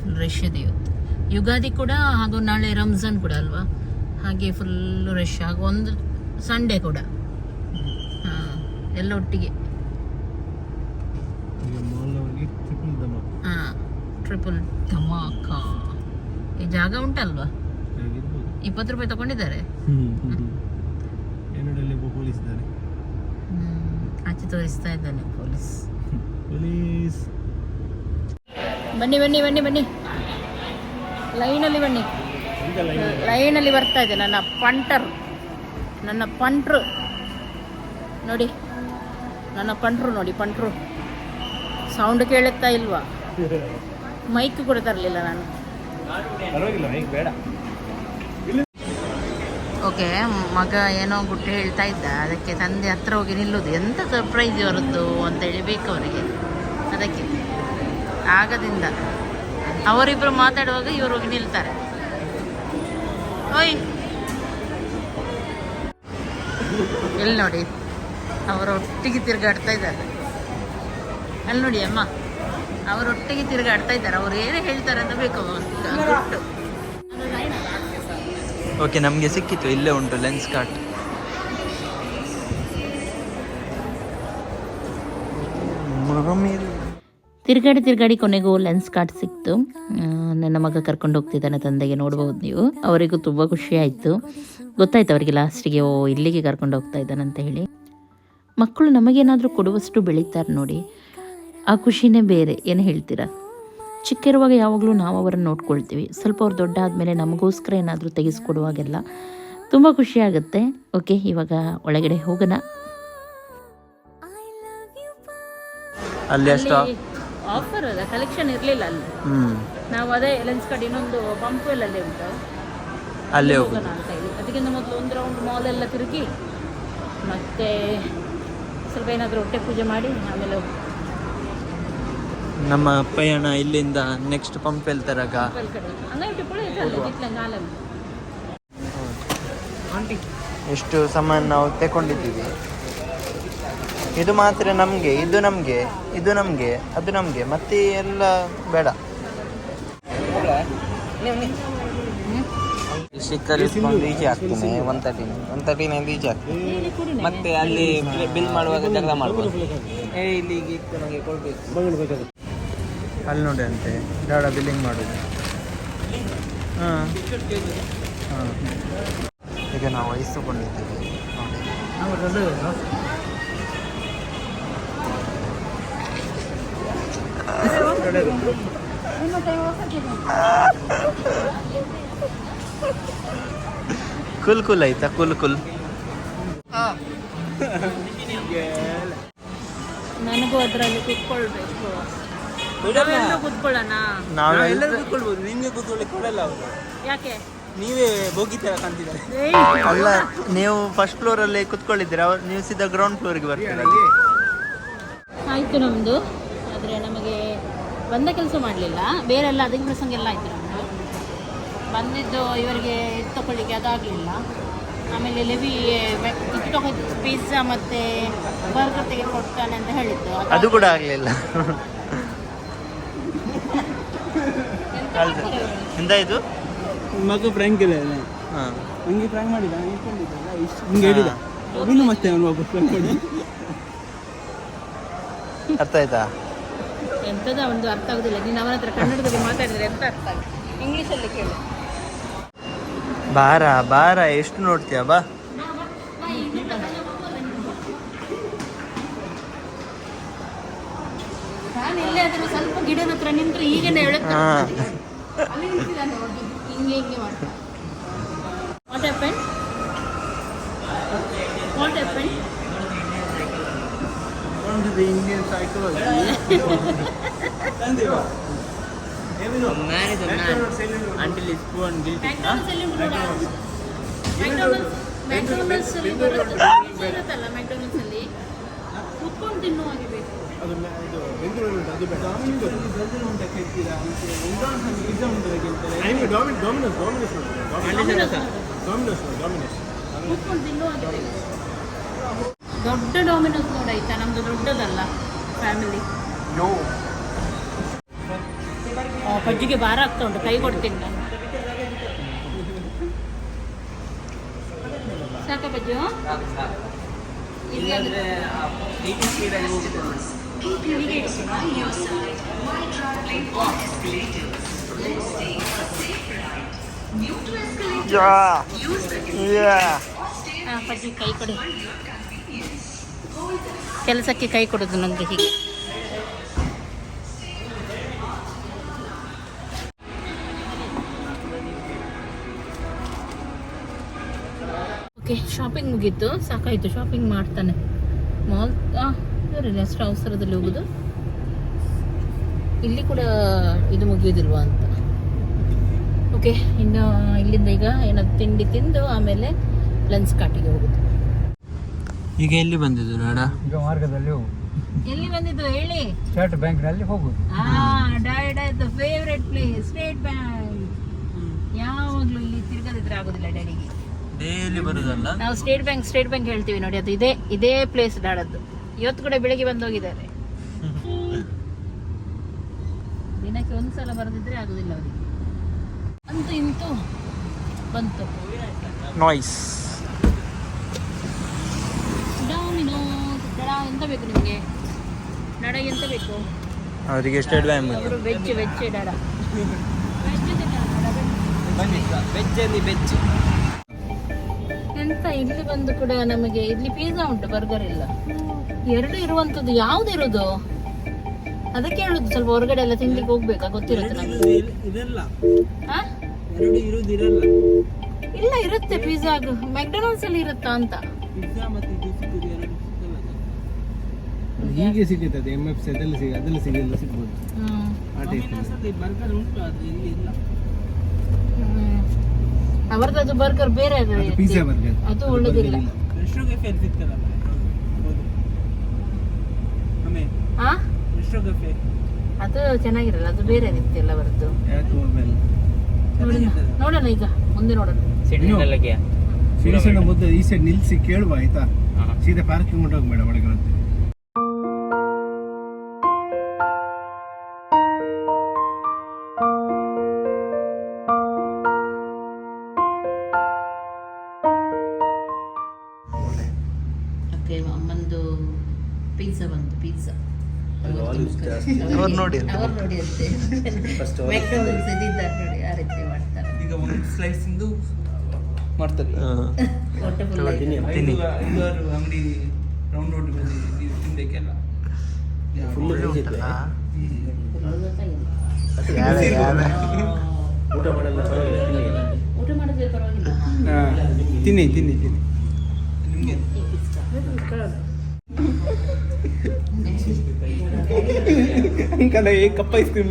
ಫುಲ್ ರಶ್ ಇದೆ ಇವತ್ತು. ಯುಗಾದಿ ಕೂಡ ಹಾಗೂ ನಾಳೆ ರಂಜಾನ್ ಕೂಡ ಅಲ್ವಾ? ಹಾಗೆ ಫುಲ್ ರಶ್ ಹಾಗೂ ಒಂದು ಸಂಡೇ ಕೂಡ. ಹಾಂ ಎಲ್ಲ ಒಟ್ಟಿಗೆ. ಹಾಂ ಟ್ರಿಪಲ್ ಧಮಾಕ. ಈ ಜಾಗ ಉಂಟಲ್ವಾ? ಇಪ್ಪತ್ತು ರೂಪಾಯಿ ತಗೊಂಡಿದ್ದಾರೆ. ಆಚೆ ತೋರಿಸ್ತಾ ಇದ್ದಾನೆ ಪೊಲೀಸ್. ಬನ್ನಿ ಬನ್ನಿ ಬನ್ನಿ ಬನ್ನಿ. ಲೈನಲ್ಲಿ ಬನ್ನಿ. ಲೈನಲ್ಲಿ ಬರ್ತಾ ಇದೆ ನನ್ನ ಪಂಟರ್. ನನ್ನ ಪಂಟ್ರು. ನೋಡಿ ನನ್ನ ಪಂಟ್ರು ನೋಡಿ ಪಂಟ್ರು. ಸೌಂಡ್ ಕೇಳುತ್ತಾ ಇಲ್ವಾ? ಮೈಕ್ ಕೂಡ ತರಲಿಲ್ಲ ನಾನು. ಓಕೆ ಮಗ ಏನೋ ಗುಟ್ಟು ಹೇಳ್ತಾ ಇದ್ದ. ಅದಕ್ಕೆ ತಂದೆ ಹತ್ರ ಹೋಗಿ ನಿಲ್ಲುದು. ಎಂತ ಸರ್ಪ್ರೈಸ್ ಇವರದ್ದು ಅಂತೇಳಿ ಬೇಕು ಅವರಿಗೆ. ಅದಕ್ಕೆ. ಆಗದಿಂದ. ಅವರಿಬ್ಬರು ಮಾತಾಡುವಾಗ ಇವರು ಹೋಗಿ ನಿಲ್ತಾರೆ. ಓಯ್. ಎಲ್ಲಿ ನೋಡಿ ಅವರೊಟ್ಟಿಗೆ ತಿರುಗಾಡ್ತಾ ಇದ್ದಾರೆ. ಅಲ್ಲಿ ನೋಡಿ ಅಮ್ಮ ಅವರೊಟ್ಟಿಗೆ ತಿರುಗಾಡ್ತಾ ಇದ್ದಾರೆ. ಅವ್ರು ಏನೇ ಹೇಳ್ತಾರೆ ಅಂತ ಬೇಕು ಓಕೆ ನಮಗೆ ಸಿಕ್ಕಿತ್ತು ಇಲ್ಲೇ ಉಂಟು ಲೆನ್ಸ್ ಕಾರ್ಟ್ ತಿರುಗಾಡಿ ತಿರ್ಗಾಡಿ ಕೊನೆಗೂ ಲೆನ್ಸ್ ಕಾರ್ಡ್ ಸಿಕ್ತು. ನನ್ನ ಮಗ ಕರ್ಕೊಂಡು ಹೋಗ್ತಿದ್ದಾನೆ ತಂದೆಗೆ ನೋಡ್ಬೋದು ನೀವು. ಅವರಿಗೂ ತುಂಬ ಖುಷಿ ಆಯಿತು. ಗೊತ್ತಾಯ್ತು ಅವರಿಗೆ ಲಾಸ್ಟಿಗೆ ಓ, ಇಲ್ಲಿಗೆ ಕರ್ಕೊಂಡು ಹೋಗ್ತಾ ಇದ್ದಾನಂತ ಹೇಳಿ. ಮಕ್ಕಳು ನಮಗೇನಾದರೂ ಕೊಡುವಷ್ಟು ಬೆಳೀತಾರೆ ನೋಡಿ. ಆ ಖುಷಿನೇ ಬೇರೆ. ಏನು ಹೇಳ್ತೀರಾ? ಚಿಕ್ಕಿರುವಾಗ ಯಾವಾಗಲೂ ನಾವು ಅವರನ್ನು ನೋಡ್ಕೊಳ್ತೀವಿ. ಸ್ವಲ್ಪ ಅವ್ರು ದೊಡ್ಡ ಆದಮೇಲೆ ನಮಗೋಸ್ಕರ ಏನಾದರೂ ತೆಗೆಸ್ಕೊಡುವಾಗೆಲ್ಲ ತುಂಬ ಖುಷಿಯಾಗುತ್ತೆ ಓಕೆ ಇವಾಗ ಒಳಗಡೆ ಹೋಗೋಣ. ಅಲ್ಲಿ ಆಫರ್ ಅಲ್ಲ ಕಲೆಕ್ಷನ್ ಇರಲಿಲ್ಲ ಅಲ್ಲಿ. ನಾವು ಅದೇ ಲೆನ್ಸ್ ಕಡೆ ಇನ್ನೊಂದು ಪಂಪಲ್ಲಿ ಉಂಟು. ಅಲ್ಲೇ ಹೋಗೋಣ ಅಂತ ಹೇಳಿ. ಅದಕ್ಕಿಂತ ಮೊದಲು ಒಂದು ರೌಂಡ್ ಮಾಲ್ ಎಲ್ಲ ತಿರುಗಿ ಮತ್ತೆ ಸ್ವಲ್ಪ ಏನಾದರೂ ಹೊಟ್ಟೆ ಪೂಜೆ ಮಾಡಿ ಆಮೇಲೆ ನಮ್ಮ ಪಯಣ ಇಲ್ಲಿಂದ ನೆಕ್ಸ್ಟ್ ಪಂಪೆಲ್ ಇರ್ತಲ್ಲ ಎಷ್ಟು ಸಾಮಾನು ನಾವು ತಗೊಂಡಿದ್ದೀವಿ ಇದು ಮಾತ್ರ ನಮಗೆ ಇದು ನಮಗೆ ಇದು ನಮಗೆ ಅದು ನಮಗೆ ಮತ್ತೆ ಎಲ್ಲ ಬೇಡ. ಸ್ಟಿಕ್ಕರ್ ಇಟ್ಕೊಂಡು ಈಚೆ ಹಾಕ್ತೀನಿ ಒನ್ ತರ್ಟಿನ ಒನ್ ತರ್ಟಿ ನೈನ್ ಈಚೆ ಹಾಕ್ತೀನಿ. ಮತ್ತೆ ಅಲ್ಲಿ ಬಿಲ್ ಮಾಡುವಾಗ ಜಗಳ ಮಾಡ್ಬೋದು. ಏ ಇಲ್ಲಿ ನಮಗೆ ಕೊಡ್ಬೇಕು. ಅಲ್ಲಿ ನೋಡಿ ಅಂತೆ ಬೇಡ ಬಿಲ್ಲಿಂಗ್ ಮಾಡೋದು. ಹಾಂ. ಹಾಂ. ಈಗ ನಾವು ಐಸ್ ತಗೊಂಡಿದ್ದೀವಿ. ಕುಲ್ ಕುಲ್ ಆಯ್ತಾ ಕುಲ್ ಕುಲ್ ನನಗೂ ಅದರಲ್ಲಿ ಕುತ್ಕೊಳ್ಬೇಕು. ನಾವೆಲ್ಲರೂ ಕುತ್ಕೊಳ್ಳೋಣ. ನಾವೆಲ್ಲರೂ ಕೂತ್ಕೊಳ್ಬೋದು. ನಿಮಗೆ ಕೂತ್ಕೊಳ್ಳಿಕ್ಕೆ ಕೊಡಲ್ಲ ಅವರು. ಯಾಕೆ? ನೀವೇ ಬೋಗಿ ತರ ಕಾಣ್ತಿದ್ದಾರೆ. ಅಲ್ಲ ನೀವು ಫಸ್ಟ್ ಫ್ಲೋರ್ ಅಲ್ಲಿ ಕುತ್ಕೊಳ್ಳಿದ್ದೀರಾ ಅವ್ರು ನೀವು ಸೀದಾ ಗ್ರೌಂಡ್ ಫ್ಲೋರ್ಗೆ ಬರ್ತೀರಾ? ಆಯ್ತು ನಮ್ದು. ಆದ್ರೆ ನಮಗೆ ಬಂದ ಕೆಲಸ ಮಾಡಲಿಲ್ಲ. ಬೇರೆಲ್ಲ ಅದಕ್ಕೆ ಪ್ರಸಂಗ ಎಲ್ಲ ಆಯಿತು ನಮ್ಮದು ಬಂದಿದ್ದು ಇವರಿಗೆ ಇದು ತಗೊಳ್ಳಿಕ್ಕೆ ಅದಾಗಲಿಲ್ಲ. ಆಮೇಲೆ ಲೆವಿ ಇದು ಪಿಜ್ಜಾ ಮತ್ತು ಬರ್ಗರ್ ತೆಗೆದು ಕೊಡ್ತಾನೆ ಅಂತ ಹೇಳಿದ್ದು. ಅದು ಕೂಡ ಆಗಲಿಲ್ಲ. ಎಂತ ಇದು? ಮಗ ಫ್ರ್ಯಾಂಕ್ ಇಲ್ಲ ಹಾಂ. ಹಂಗೆ ಪ್ರ್ಯಾಂಕ್ ಮಾಡಿದ ಇಟ್ಕೊಂಡಿದ್ದಲ್ಲ ಇಷ್ಟು ಹಿಂಗೆ ಹೇಳಿದ. ಇನ್ನು ಮತ್ತೆ ಅವನು ವಾಪಸ್ ಪ್ರ್ಯಾಂಕ್ ಮಾಡಿ ಅರ್ಥ ಆಯ್ತಾ? ಎಂಥದ ಒಂದು ಅರ್ಥ ಆಗೋದಿಲ್ಲ. ನೀನು ಅವನ ಹತ್ರ ಕನ್ನಡದಲ್ಲಿ ಮಾತಾಡಿದ್ರೆ ಎಂತ ಅರ್ಥ ಆಗುತ್ತೆ? ಇಂಗ್ಲೀಷಲ್ಲಿ ಕೇಳು. ಬಾರ ಬಾರ ಎಷ್ಟು ನೋಡ್ತೀಯ ಬಾ. ನಾನು ಇಲ್ಲೇ ಆದರೂ ಸ್ವಲ್ಪ ಗಿಡದ ಹತ್ರ ನಿಂತ್ರೆ ಈಗ ಹೇಳುತ್ತೆ ಹಾ. ಅಲ್ಲಿ ನಿಂತಿದ್ದಾನೆ ಹಿಂಗೆ ಹಿಂಗೆ ಮಾಡ್ತಾ. What happen what happen man is man until is poo and guilty McDonald's ಅಲ್ಲಿ ಉಂಟು ನೋಡ ಮ್ಯಾಕ್ಡೊನಲ್ಡ್ಸ್ ಅಲ್ಲಿ ಇರುತ್ತಲ್ಲ ಮ್ಯಾಕ್ಡೊನಲ್ಡ್ಸ್ ಅಲ್ಲಿ? ಕುತ್ಕೊಂಡು ತಿನ್ನುವ ಹಾಗೆ ಬೇಕು. ಅದು ಇದು ಬೆಂಗಳೂರಲ್ಲಿ ಉಂಟು ಅದು ಬೇಡ. ಬ್ರೆಜಿಲ್ ಉಂಟ ಕೇಳ್ತೀರಾ ಪಿಜ್ಜಾ ಉಂಟ ಕೇಳ್ತಾರೆ ಐ ಡಾಮಿನ್ ಡಾಮಿನಸ್ ಡಾಮಿನಸ್ ಡಾಮಿನಸ್ ಡಾಮಿನಸ್ ಕೂತ್ಕೊಂಡು ತಿನ್ನುವ ಹಾಗೆ ಬೇಕು. ದೊಡ್ಡ ಡೊಮಿನೋಸ್ ಆಯ್ತಾ? ನಮ್ದು ದೊಡ್ಡದಲ್ಲ ಫ್ಯಾಮಿಲಿ ಪಜ್ಜಿಗೆ ಭಾರ ಆಗ್ತಾ ಉಂಟು ಕೈ ಕೊಡ್ತೀನಿ ನಾನು. ಸಾಕ ಬಜ್ಜು? ಪಜ್ಜಿ ಕೈ ಕೊಡು. ಕೆಲಸಕ್ಕೆ ಕೈ ಕೊಡೋದು ನನಗೆ ಹೀಗೆ. ಓಕೆ ಶಾಪಿಂಗ್ ಮುಗೀತು. ಸಾಕಾಯಿತು ಶಾಪಿಂಗ್ ಮಾಡ್ತಾನೆ. ಮಾಲ್ ಅಷ್ಟು ಅವಸರದಲ್ಲಿ ಹೋಗುದು. ಇಲ್ಲಿ ಕೂಡ ಇದು ಮುಗಿಯೋದಿಲ್ವಾ ಅಂತ. ಓಕೆ, ಇನ್ನು ಇಲ್ಲಿಂದ ಈಗ ಏನಾದ್ರು ತಿಂಡಿ ತಿಂದು ಆಮೇಲೆ ಲಂಚ್ ಕಾಟಿಗೆ ಹೋಗುದು. ಈಗ ಎಲ್ಲಿ ಬಂದಿದ್ದು ನಾಡ? ಈಗ ಮಾರ್ಗದಲ್ಲಿ ಹೋಗುದು ಎಲ್ಲಿ ಬಂದಿದ್ದು ಹೇಳಿ? ಸ್ಟೇಟ್ ಬ್ಯಾಂಕ್ನಲ್ಲಿ ಹೋಗುದು ಡಾಡ the favourite place State Bank ಯಾವಾಗ್ಲೂ ಇಲ್ಲಿ ತಿರ್ಗದಿದ್ರೆ ಆಗುದಿಲ್ಲ ಡ್ಯಾಡಿಗೆ ಡೈಲಿ ಬರುದಲ್ಲ? ನಾವು ಸ್ಟೇಟ್ ಬ್ಯಾಂಕ್ ಸ್ಟೇಟ್ ಬ್ಯಾಂಕ್ ಹೇಳ್ತೀವಿ ನೋಡಿ ಅದು ಇದೇ ಇದೇ ಪ್ಲೇಸ್ ಡಾಡದ್ದು ಇವತ್ತು ಕೂಡ ಬೆಳಿಗ್ಗೆ ಬಂದು ಹೋಗಿದ್ದಾರೆ ದಿನಕ್ಕೆ ಒಂದ್ಸಲ ಬರದಿದ್ರೆ ಆಗುದಿಲ್ಲ ಅವರಿಗೆ. ಅಂತೂ ಇಂತೂ ಬಂತು. ನಾಯ್ಸ್ ಡಾಮಿನೋಸ್ ಡಡ ಎಂತ ಬೇಕು ನಿಮಗೆ? ನಡ ಎಂತ ಬೇಕು? ಅವರಿಗೆ ಸ್ಟೇಟ್ ಬ್ಯಾಂಕ್ ಅವರು ವೆಜ್ ವೆಜ್ ಡಡ ವೆಜ್ ಅಲ್ಲಿ ವೆಜ್ ಎಂತ ಇಲ್ಲಿ ಬಂದು ಕೂಡ ನಮಗೆ ಇಲ್ಲಿ ಪಿಜ್ಜಾ ಉಂಟು ಬರ್ಗರ್ ಇಲ್ಲ. ಎರಡು ಇರುವಂತದ್ದು ಯಾವ್ದು ಇರೋದು? ಅದಕ್ಕೆ ಹೇಳುದು ಸ್ವಲ್ಪ ಹೊರಗಡೆ ಎಲ್ಲ ತಿನ್ಲಿಕ್ಕೆ ಹೋಗ್ಬೇಕಾ? ಗೊತ್ತಿರುತ್ತೆ ನಮ್ಗೆ. ಇಲ್ಲ ಇರುತ್ತೆ ಪಿಜ್ಜಾ ಮೆಕ್ಡೊನಾಲ್ಡ್ಸ್ ಅಲ್ಲಿ ಇರುತ್ತಾ ಅಂತ? ಹೀಗೆ ಸಿಗುತ್ತದೆ ಎಂ ಎಫ್ ಸಿ ಅದೆಲ್ಲ ಸಿಗ ಅದೆಲ್ಲ ಸಿಗಲ್ಲ ಸಿಗ್ಬೋದು. ಆ ಟೈಪ್ ಬರ್ಗರ್ ಉಂಟು ಅದು ಇಲ್ಲಿ ಇಲ್ಲ. ಅವರದ್ದು ಅದು ಬರ್ಗರ್ ಬೇರೆ ಅದು ಪಿಜ್ಜಾ ಬರ್ಗರ್ ಅದು ಒಳ್ಳೆದಿಲ್ಲ ರೆಸ್ಟೋ ಕೆಫೆ ಸಿಗ್ತದಲ್ಲ ಹೌದು ಆಮೇಲೆ ಆ ರೆಸ್ಟೋ ಕೆಫೆ ಅದು ಚೆನ್ನಾಗಿರಲ್ಲ ಅದು ಬೇರೆ ರೀತಿ ಎಲ್ಲ ಅವರದ್ದು ನೋಡೋಣ ಈಗ ಮುಂದೆ ನೋಡೋಣ ಶ್ರೀಸಣ್ಣ ಮುದ್ದೆ ಈ ಸೈಡ್ ನಿಲ್ಸಿ ಕೇಳುವ ಆಯ್ತಾ ಸೀದಾ ಪಾರ್ಕಿಂಗ್ ಹೋಗಿ ಮೇಡಮ್ ಒಳಗೆ ಅವ್ರು ನೋಡಿ ಅವ್ರು ನೋಡಿ ಅಂತೆ. ಮೆಕ್ಡೊನಾಲ್ಡ್ಸ್ ಇದ್ದಾರೆ ನೋಡಿ ಆ ರೀತಿ ಮಾಡ್ತಾರೆ. ಈಗ ಒಂದು ಸ್ಲೈಸ್ ಇಂದು ಮಾಡ್ತಾರೆ. ಹೊಟ್ಟೆ full ಆಯ್ತು. ತಿನ್ನಿ. ಐದಾರು ಅಂಗಡಿ ರೌಂಡ್ ರೋಡ್ ತಿನ್ಬೇಕೆಲ್ಲ. Full ಗೊತ್ತಾಗಿಲ್ಲ. ಊಟ ಮಾಡಲ್ಲ ಪರವಾಗಿಲ್ಲ ಊಟ ಮಾಡಿದ್ರೆ ಪರವಾಗಿಲ್ಲ. ತಿನ್ನಿ ತಿನ್ನಿ ತಿನ್ನಿ. ಅಂಕಲ ಏ ಕಪ್ಪ ಐಸ್ ಕ್ರೀಮ್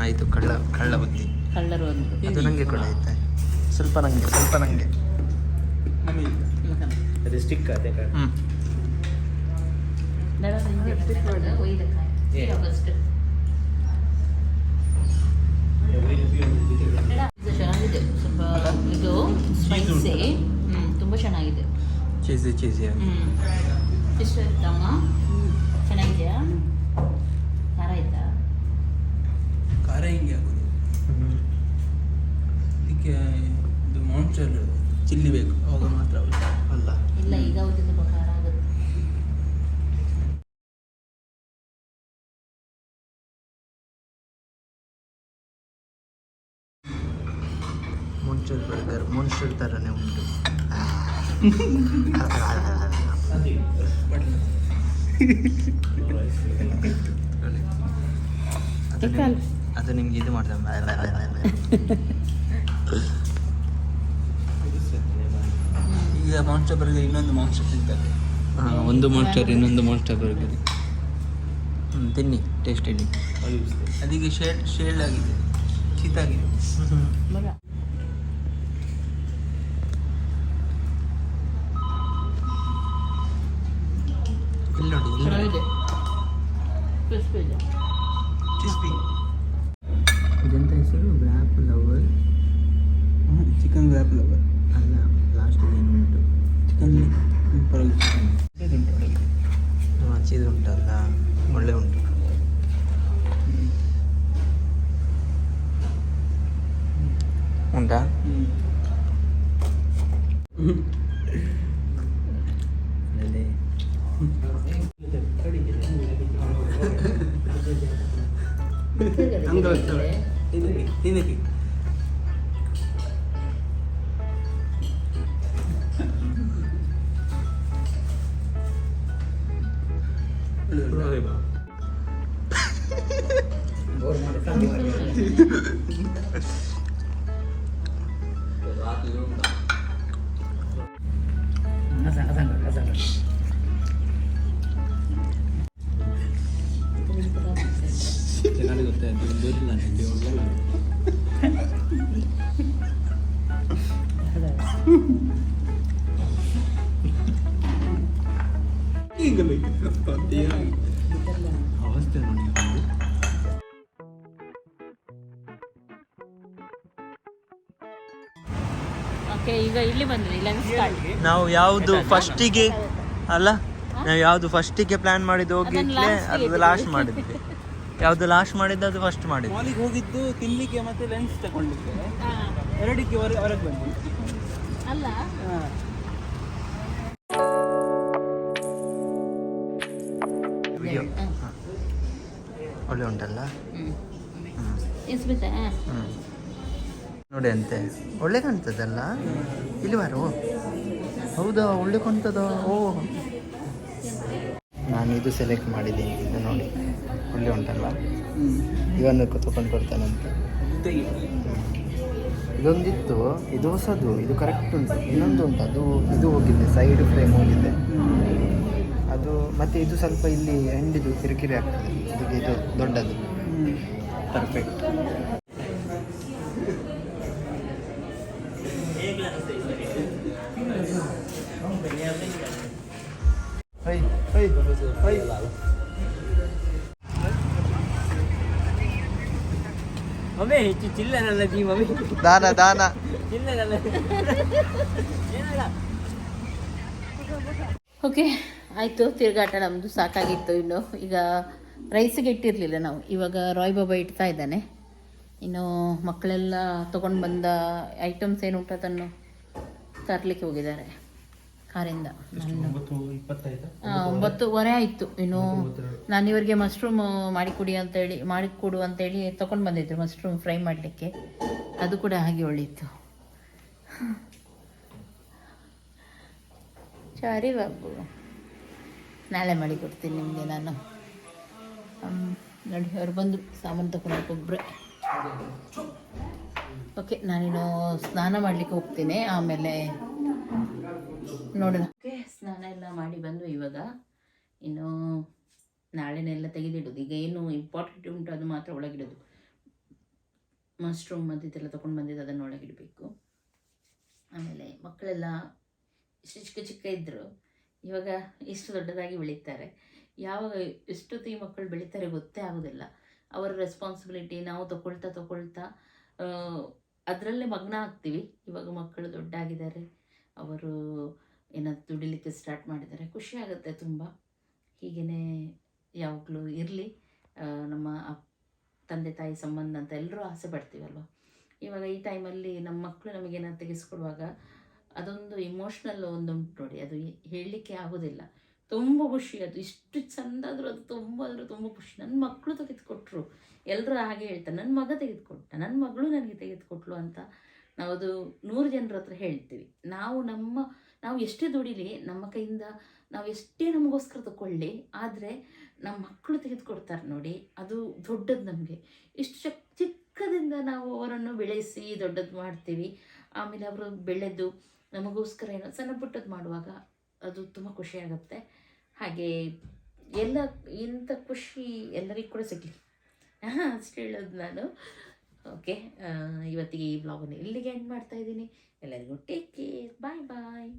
ಆಯ್ತು ಕಳ್ಳ ಕಳ್ಳ ಬುದ್ಧಿ ಕಳ್ಳರು ಒಂದು. ಅದು ನನಗೆ ಕೂಡ ಆಯ್ತಾ? ಸ್ವಲ್ಪ ನನಗೆ ಸ್ವಲ್ಪ ನನಗೆ ಅದೇ ಸ್ಟಿಕ್ ಅದೇ ಹ್ಞೂ ಚೆನ್ನಾಗಿದೆ ಸ್ವಲ್ಪ ಇದು ಸ್ಪೈಸಿ ತುಂಬ ಚೆನ್ನಾಗಿದೆ ಚೀಸಿ ಚೀಸಿ ಹ್ಞೂ ಇಷ್ಟ ಆಯ್ತಮ್ಮ ಚೆನ್ನಾಗಿದೆಯಾ ಖಾರ ಆಯ್ತಾ ಖಾರ ಹಿಂಗೆ ಆಗೋದು ಇದಕ್ಕೆ ಇದು ಮಾನ್ಸ್ಟರ್ ಚಿಲ್ಲಿ ಬೇಕು ಅವಾಗ ಮಾತ್ರ ಆಗುತ್ತೆ. ಅಲ್ಲ ಇಲ್ಲ ಈಗ ಅವ್ರಿಗೆ ಸ್ವಲ್ಪ ಖಾರ ಆಗುತ್ತೆ ಮೊನ್ಸ್ಟರ್ ಬರ್ಗರ್ ಮನುಷ್ಯರ ಥರನೇ ಉಂಟು. ಅದು ನಿಮ್- ಅದು ನಿಮ್ಗೆ ಇದು ಮಾಡ್ತಾರೆ ಈಗ ಮಾನ್ಸ್ಟರ್ ಬರ್ಗರ್ ಇನ್ನೊಂದು ಮಾನ್ಸ್ಟರ್ ತಿಂತಾರೆ. ಹಾಂ ಒಂದು ಮಾನ್ಸ್ಟರ್ ಇನ್ನೊಂದು ಮಾನ್ಸ್ಟರ್ ಬರ್ಗರ್ ಹ್ಞೂ ತಿನ್ನಿ ಟೇಸ್ಟ್ ಹೇಳಿ ಅದೀಗ ಶೇಡ್ ಶೇಡ್ ಆಗಿದೆ ಶೀತಾಗಿದೆ. ಮಗ. ಇಲ್ಲಿ ನೋಡಿ ಇಲ್ಲಿ ನೋಡಿ. ಚೆನ್ನಾಗಿದೆ ಕ್ರಿಸ್ಪಿ ಇದೆ ಕ್ರಿಸ್ಪಿ ಇದೆಂತ ಹೆಸರು wrap lover chicken wrap lover ಅಲ್ಲ ಲಾಸ್ಟ್ ಏನು ಉಂಟು ಚಿಕನ್ ಪರವಾಗಿಲ್ಲ ಹಚ್ಚಿದ್ರೆ ಉಂಟಲ್ಲ ಒಳ್ಳೆ ಉಂಟು ಉಂಟಾ ಈಗ ಅವಸ್ಥೆ ನೋಡಿ ಓಕೆ ಈಗ ಇಲ್ಲಿ ಬಂದ್ರಿ ಲೆನ್ಸ್ ಕಾರ್ಡ್ ನಾವು ಯಾವುದು ಫಸ್ಟಿಗೆ ಅಲ್ಲ ನಾವು ಯಾವುದು ಫಸ್ಟಿಗೆ ಪ್ಲಾನ್ ಮಾಡಿದ್ದು ಹೋಗಿ last ಅದು ಲಾಸ್ಟ್ ಮಾಡಿದ್ವಿ ಯಾವುದು ಲಾಸ್ಟ್ ಮಾಡಿದ್ದು ಅದು ಫಸ್ಟ್ ಮಾಡಿದ್ವಿ ಮಾಲಿಗೆ ಹೋಗಿದ್ದು ತಿನ್ಲಿಕ್ಕೆ ಮತ್ತೆ ಲೆನ್ಸ್ ತಗೊಂಡಿದ್ದೆ. ಎರಡಕ್ಕೆ ಹೊರ ಹೊರಗೆ ಬಂದ್ವಿ. ಅಲ್ಲ? ಒಳ್ಳೆ ಉಂಟಲ್ಲ? ಹ್ಞೂ ನೋಡಿ ಅಂತೆ. ಒಳ್ಳೆ ಕಾಣ್ತದಲ್ಲ? ಇಲ್ಲಿ ಬಾರೋ. ಹೌದಾ? ಒಳ್ಳೆ ಕಾಣ್ತದ? ಓ. ನಾನು ಇದು ಸೆಲೆಕ್ಟ್ ಮಾಡಿದ್ದೀನಿ. ಇದು ನೋಡಿ. ಒಳ್ಳೆ ಉಂಟಲ್ಲ ಇವನ್ನು ತಗೊಂಡು ಕೊಡ್ತಾನಂತೆ ಇದೊಂದಿತ್ತು. ಇದು ಹೊಸದು. ಇದು ಕರೆಕ್ಟ್ ಉಂಟು. ಇನ್ನೊಂದು ಉಂಟು. ಅದು ಇದು ಹೋಗಿದೆ. ಸೈಡ್ ಫ್ರೇಮ್ ಹೋಗಿದೆ. ಮತ್ತೆ ಇದು ಸ್ವಲ್ಪ ಇಲ್ಲಿ ಎಂಡಿದು ಕಿರಿಕಿರಿ ಆಗ್ತದೆ. ಅದಕ್ಕೆ ಇದು ದೊಡ್ಡದು. ಪರ್ಫೆಕ್ಟ್ ಹೈ ಹೈ ಹೈ. ಮಮ್ಮಿ ಹೆಚ್ಚು ಚಿಲ್ಲನ ಜೀ ಮಮ್ಮಿ. ದಾನ ದಾನ. ಚಿಲ್ಲರಲ್ಲ ಓಕೆ ಆಯಿತು ತಿರುಗಾಟ ನಮ್ಮದು ಸಾಕಾಗಿತ್ತು ಇನ್ನು. ಈಗ ರೈಸಿಗೆ ಇಟ್ಟಿರಲಿಲ್ಲ ನಾವು. ಇವಾಗ ರಾಯ್ ಬಾಬಾ ಇಡ್ತಾ ಇದ್ದಾನೆ. ಇನ್ನು ಮಕ್ಕಳೆಲ್ಲ ತೊಗೊಂಡು ಬಂದ ಐಟಮ್ಸ್ ಏನು ಉಂಟು ಅದನ್ನು ತರಲಿಕ್ಕೆ ಹೋಗಿದ್ದಾರೆ. ಕಾರಿಂದ. ನಾನು ಒಂಬತ್ತುವರೆ ಆಯಿತು. ಇನ್ನು ನಾನು ಇವರಿಗೆ ಮಶ್ರೂಮ್ ಮಾಡಿಕೊಡಿ ಅಂತೇಳಿ ಮಾಡಿಕೊಡು ಅಂತೇಳಿ ತೊಗೊಂಡು ಬಂದಿದ್ರು ಮಶ್ರೂಮ್ ಫ್ರೈ ಮಾಡಲಿಕ್ಕೆ. ಅದು ಕೂಡ ಹಾಗೆ ಒಳ್ಳಿತ್ತು ಸರಿ ಬಾಬು. ನಾಳೆ ಮಾಡಿ ಕೊಡ್ತೀನಿ ನಿಮಗೆ ನಾನು. ನೋಡಿ, ಅವ್ರು ಬಂದು ಸಾಮಾನು ತಗೊಂಡು ಒಬ್ಬರೇ ಓಕೆ, ನಾನಿನ್ನು ಸ್ನಾನ ಮಾಡಲಿಕ್ಕೆ ಹೋಗ್ತೀನಿ. ಆಮೇಲೆ ನೋಡೋಣ. ಓಕೆ, ಸ್ನಾನ ಎಲ್ಲ ಮಾಡಿ ಬಂದು ಇವಾಗ. ಇನ್ನು ನಾಳೆನೆಲ್ಲ ತೆಗೆದಿಡೋದು. ಈಗ ಏನು ಇಂಪಾರ್ಟೆಂಟ್ ಉಂಟು ಅದು ಮಾತ್ರ ಒಳಗಿಡೋದು. ಮಶ್ರೂಮ್ ಮತ್ತು ಇದೆಲ್ಲ ತೊಗೊಂಡು ಬಂದಿದ್ದು ಅದನ್ನು ಒಳಗಿಡಬೇಕು. ಆಮೇಲೆ ಮಕ್ಕಳೆಲ್ಲ ಚಿಕ್ಕ ಚಿಕ್ಕ ಇದ್ದರು ಇವಾಗ ಇಷ್ಟು ದೊಡ್ಡದಾಗಿ ಬೆಳೀತಾರೆ. ಯಾವಾಗ ಎಷ್ಟೊತ್ತಿಗೆ ಮಕ್ಕಳು ಬೆಳೀತಾರೆ ಗೊತ್ತೇ ಆಗೋದಿಲ್ಲ. ಅವರ ರೆಸ್ಪಾನ್ಸಿಬಿಲಿಟಿ ನಾವು ತಗೊಳ್ತಾ ತಗೊಳ್ತಾ ಅದರಲ್ಲೇ ಮಗ್ನ ಆಗ್ತೀವಿ. ಇವಾಗ ಮಕ್ಕಳು ದೊಡ್ಡಾಗಿದ್ದಾರೆ. ಅವರು ಏನಾದ್ರು ದುಡಿಲಿಕ್ಕೆ ಸ್ಟಾರ್ಟ್ ಮಾಡಿದ್ದಾರೆ. ಖುಷಿ ಆಗುತ್ತೆ ತುಂಬ. ಹೀಗೇ ಯಾವಾಗಲೂ ಇರಲಿ. ನಮ್ಮ ತಂದೆ ತಾಯಿ ಸಂಬಂಧ ಅಂತ ಎಲ್ಲರೂ ಆಸೆ ಪಡ್ತೀವಲ್ವ? ಇವಾಗ ಈ ಟೈಮಲ್ಲಿ ನಮ್ಮ ಮಕ್ಕಳು ನಮಗೇನಾದ್ರು ತೆಗೆಸ್ಕೊಡುವಾಗ ಅದೊಂದು ಇಮೋಷ್ನಲ್ ಒಂದು ಉಂಟು ನೋಡಿ, ಅದು ಹೇಳಲಿಕ್ಕೆ ಆಗೋದಿಲ್ಲ. ತುಂಬ ಖುಷಿ ಅದು. ಇಷ್ಟು ಚಂದ ಆದರೂ ಅದು ತುಂಬ ಆದರೂ ತುಂಬ ಖುಷಿ. ನನ್ನ ಮಕ್ಕಳು ತೆಗೆದುಕೊಟ್ರು. ಎಲ್ಲರೂ ಹಾಗೆ ಹೇಳ್ತಾರೆ. ನನ್ನ ಮಗ ತೆಗೆದುಕೊಟ್ಟ ನನ್ನ ಮಗಳು ನನಗೆ ತೆಗೆದುಕೊಟ್ಲು ಅಂತ ನಾವು ಅದು ನೂರು ಜನರ ಹತ್ರ ಹೇಳ್ತೀವಿ. ನಾವು ನಮ್ಮ, ನಾವು ಎಷ್ಟೇ ದುಡಿಲಿ, ನಮ್ಮ ಕೈಯಿಂದ ನಾವು ಎಷ್ಟೇ ನಮಗೋಸ್ಕರ ತಗೊಳ್ಳಿ ಆದರೆ ನಮ್ಮ ಮಕ್ಕಳು ತೆಗೆದುಕೊಡ್ತಾರೆ ನೋಡಿ, ಅದು ದೊಡ್ಡದು ನಮಗೆ. ಇಷ್ಟು ಚಿಕ್ಕ ಚಿಕ್ಕದಿಂದ ನಾವು ಅವರನ್ನು ಬೆಳೆಸಿ ದೊಡ್ಡದು ಮಾಡ್ತೀವಿ. ಆಮೇಲೆ ಅವರು ಬೆಳೆದು ನಮಗೋಸ್ಕರ ಏನೋ ಸಣ್ಣ ಪುಟ್ಟದ್ದು ಮಾಡುವಾಗ ಅದು ತುಂಬ ಖುಷಿಯಾಗುತ್ತೆ ಹಾಗೆ ಎಲ್ಲ ಇಂಥ ಖುಷಿ ಎಲ್ಲರಿಗೂ ಕೂಡ ಸಿಗಲಿ. ಅಷ್ಟು ಹೇಳೋದು ನಾನು. ಓಕೆ ಇವತ್ತಿಗೆ ಈ ಬ್ಲಾಗನ್ನು ಇಲ್ಲಿಗೆ ಎಂಡ್ ಮಾಡ್ತಾ ಇದ್ದೀನಿ. ಎಲ್ಲರಿಗೂ ಟೇಕ್ ಕೇರ್ ಬಾಯ್ ಬಾಯ್